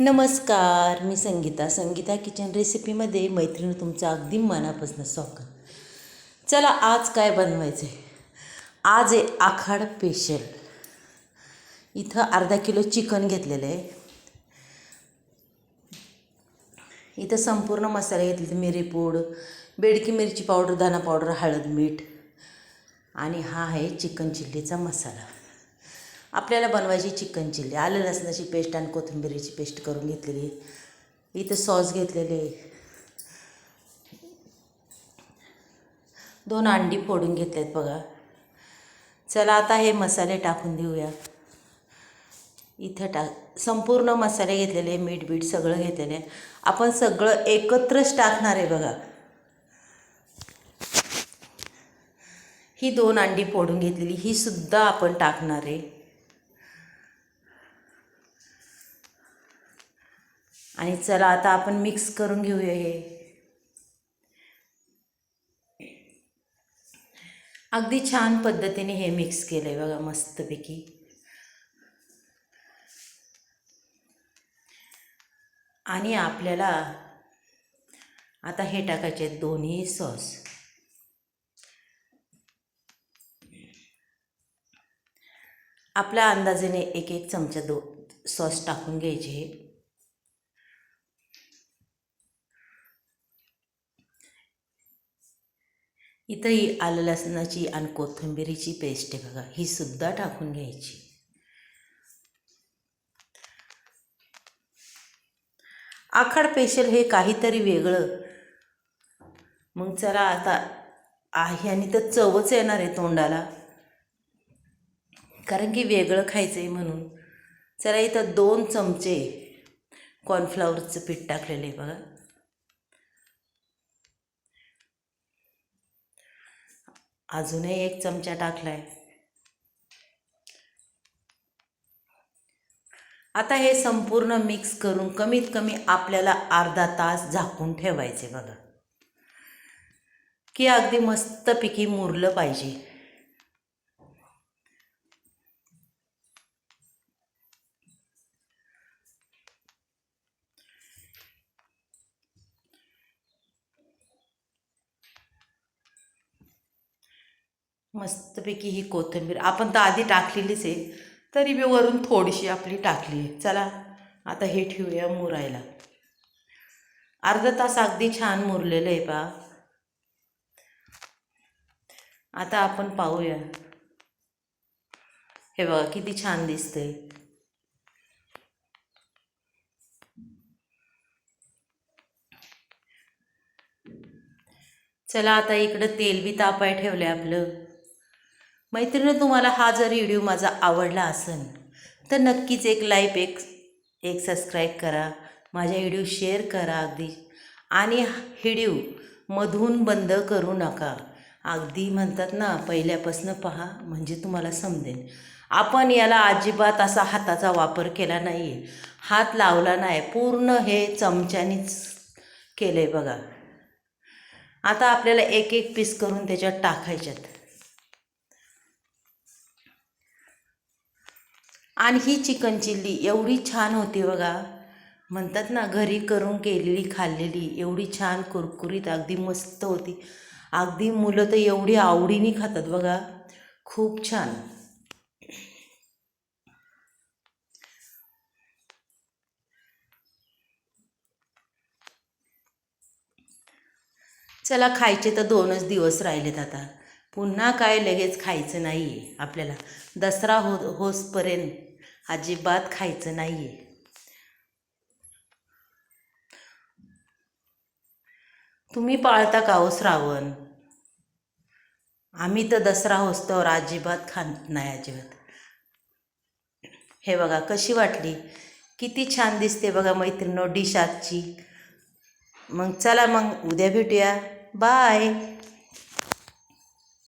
नमस्कार मी संगीता. संगीता किचन रेसिपीमध्ये मैत्रिणी तुमचं अगदी मनापासून स्वागत. चला आज काय बनवायचं आहे आज आहे आखाड स्पेशल. इथं अर्धा किलो चिकन घेतलेलं आहे. इथं संपूर्ण मसाले घेतले मिरीपूड बेडकी मिरची पावडर धना पावडर हळद मीठ. आणि हा आहे चिकन चिल्लीचा मसाला. आपल्याला बनवायची चिकन चिल्ली आलं लसणाची पेस्ट आणि कोथिंबिरीची पेस्ट करून घेतलेली. इथं सॉस घेतलेले. दोन अंडी फोडून घेतलेत बघा. चला आता हे मसाले टाकून देऊया. इथं टाक संपूर्ण मसाले घेतलेले मीठ बीठ सगळं घेतलेले. आपण सगळं एकत्रच टाकणार आहे बघा. ही दोन अंडी फोडून घेतलेली ही सुद्धा आपण टाकणार आहे. आणि चला आता आपण मिक्स करून घेऊया हे. अगदी छान पद्धतीने हे मिक्स केलं आहे बघा मस्तपैकी. आणि आपल्याला आता हे टाकायचे आहेत दोन्ही सॉस आपल्या अंदाजाने एक एक चमचा दो सॉस टाकून घ्यायचे इथंही आलं लसणाची आणि कोथिंबिरीची पेस्ट आहे बघा ही सुद्धा टाकून घ्यायची. आखाड स्पेशल हे काहीतरी वेगळं. मग चला आता आहे आणि तर चवच येणार आहे तोंडाला. कारण की वेगळं खायचं आहे म्हणून. चला इथं दोन चमचे कॉर्नफ्लॉवरचं पीठ टाकलेलं आहे बघा. अजूनही एक चमचा टाकलाय. आता हे संपूर्ण मिक्स करून कमीत कमी आपल्याला अर्धा तास झाकून ठेवायचे बघा. की अगदी मस्तपैकी मुरलं पाहिजे. मस्तपैकी ही कोथिंबीर. आपण तर आधी टाकलेलीच आहे तरी बी वरून थोडीशी आपली टाकली आहे. चला आता हे ठेवूया मुरायला. अर्धा तास अगदी छान मुरलेलं आहे पा आता आपण पाहूया. हे बघा किती छान दिसतंय. चला आता इकडं तेल बी तापाय ठेवलं आहे आपलं. मैत्रिणी तुम्हाला हा जर व्हिडिओ माझा आवडला असेल तर नक्कीच एक लाईक एक एक सबस्क्राईब करा माझ्या व्हिडिओ शेअर करा अगदी. आणि व्हिडिओ मधून बंद करू नका. अगदी म्हणतात ना पहिल्यापासून पहा म्हणजे तुम्हाला समजेल. आपण याला अजिबात असा हाताचा वापर केला नाही आहे हात लावला नाही पूर्ण हे चमच्यानेच केलं आहे बघा. आता आपल्याला एक एक पीस करून त्याच्यात टाकायच्यात. आणि ही चिकन चिल्ली एवढी छान होती बघा. म्हणतात ना घरी करून केलेली खाल्लेली एवढी छान कुरकुरीत अगदी मस्त होती. अगदी मुलं तर एवढी आवडीने खातात बघा. खूप छान. चला खायचे तर दोनच दिवस राहिलेत आता. पुन्हा काय लगेच खायचं नाही आहे आपल्याला दसरा हो होसपर्यंत अजिबात खायचं नाही आहे तुम्ही पाळता का हो श्रावण? आम्ही तर दसरा होस्तवर अजिबात खात नाही अजिबात. हे बघा कशी वाटली? किती छान दिसते बघा मैत्रिणी डिश आजची. मग चला मग उद्या भेटूया. बाय.